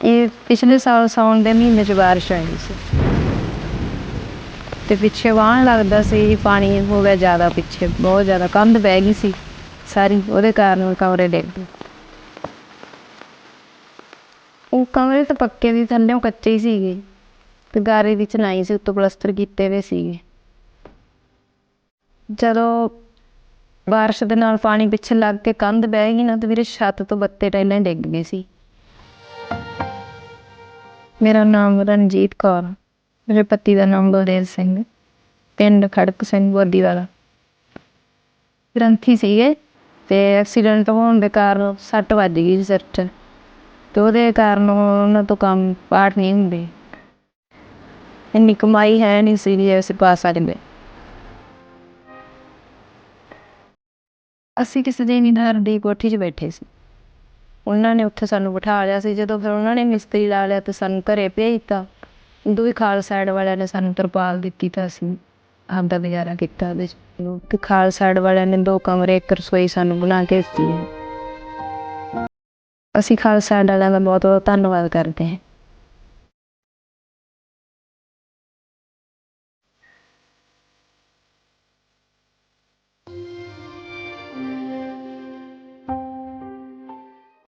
ਇਹ ਪਿਛਲੇ ਸਾਲ ਸਾਉਣ ਦੇ ਮਹੀਨੇ 'ਚ ਬਾਰਿਸ਼ ਆਈ ਸੀ। ਤੇ ਪਿੱਛੇ ਵਾਹਣ ਲੱਗਦਾ ਸੀ, ਪਾਣੀ ਹੋ ਗਿਆ ਜ਼ਿਆਦਾ ਪਿੱਛੇ, ਬਹੁਤ ਜ਼ਿਆਦਾ, ਕੰਧ ਬਹਿ ਗਈ ਸੀ। ਸਾਰੀ ਉਹਦੇ ਕਾਰਨ ਕਮਰੇ ਡਿੱਗ ਗਏ। ਉਹ ਕਮਰੇ ਤਾਂ ਪੱਕੇ ਦੀ ਥੱਲੇੋਂ ਕੱਚੇ ਹੀ ਸੀਗੇ। ਤੇ ਗਾਰੇ ਦੀ ਚਨਾਈ ਸੀ, ਉੱਤੋਂ ਪਲਸਤਰ ਕੀਤੇ ਹੋਏ ਸੀਗੇ। ਜਦੋਂ ਬਾਰਿਸ਼ ਦੇ ਨਾਲ ਪਾਣੀ ਪਿੱਛੇ ਲੱਗ ਕੇ ਕੰਧ ਬਹਿ ਗਈ ਨਾ, ਤੇ ਵੀਰੇ ਛੱਤ ਤੋਂ ਬੱਤੇ ਟਾਈਲਾਂ ਡਿੱਗ ਗਏ ਸੀ। ਮੇਰਾ ਨਾਮ ਰਣਜੀਤ ਕੌਰ ਮੇਰੇ ਪਤੀ ਦਾ ਨਾਮ ਬਲਦੇਵ ਸਿੰਘ ਪਿੰਡ ਖੜਕ ਸਿੰਘ ਬੋਦੀ ਵਾਲਾ। ਗ੍ਰੰਥੀ ਸੀਗੇ ਤੇ ਐਕਸੀਡੈਂਟ ਹੋਣ ਦੇ ਕਾਰਨ ਸੱਟ ਵੱਜ ਗਈ ਸੀ ਸਿਰ 'ਚ। ਤੇ ਉਹਦੇ ਕਾਰਨ ਉਹਨਾਂ ਤੋਂ ਕੰਮ ਪਾਠ ਨਹੀਂ ਹੁੰਦੇ। ਇੰਨੀ ਕਮਾਈ ਹੈ ਨਹੀਂ ਸੀ ਵੀ ਅਸੀਂ ਪਾ ਸਕਦੇ। ਅਸੀਂ ਕਿਸੇ ਜ਼ਿਮੀਂਦਾਰ ਦੀ ਕੋਠੀ 'ਚ ਬੈਠੇ ਸੀ। ਉਹਨਾਂ ਨੇ ਉੱਥੇ ਸਾਨੂੰ ਬਿਠਾ ਲਿਆ ਸੀ। ਜਦੋਂ ਫਿਰ ਉਹਨਾਂ ਨੇ ਮਿਸਤਰੀ ਲਾ ਲਿਆ ਤੇ ਸਾਨੂੰ ਘਰੇ ਭੇਜਤਾ। ਦੂਈ ਖਾਲਸਾ ਸਾਈਡ ਵਾਲਿਆਂ ਨੇ ਸਾਨੂੰ ਤਰਪਾਲ ਦਿੱਤੀ ਤਾਂ ਅਸੀਂ ਆਪਦਾ ਗੁਜ਼ਾਰਾ ਕੀਤਾ ਉਹਦੇ 'ਚ। ਤੇ ਖਾਲਸਾ ਸਾਈਡ ਵਾਲਿਆਂ ਨੇ ਦੋ ਕਮਰੇ, ਇੱਕ ਰਸੋਈ ਸਾਨੂੰ ਬਣਾ ਕੇ ਦਿੱਤੀ ਹੈ। ਅਸੀਂ ਖਾਲਸਾ ਸਾਈਡ ਵਾਲਿਆਂ ਦਾ ਬਹੁਤ ਬਹੁਤ ਧੰਨਵਾਦ ਕਰਦੇ ਹਾਂ।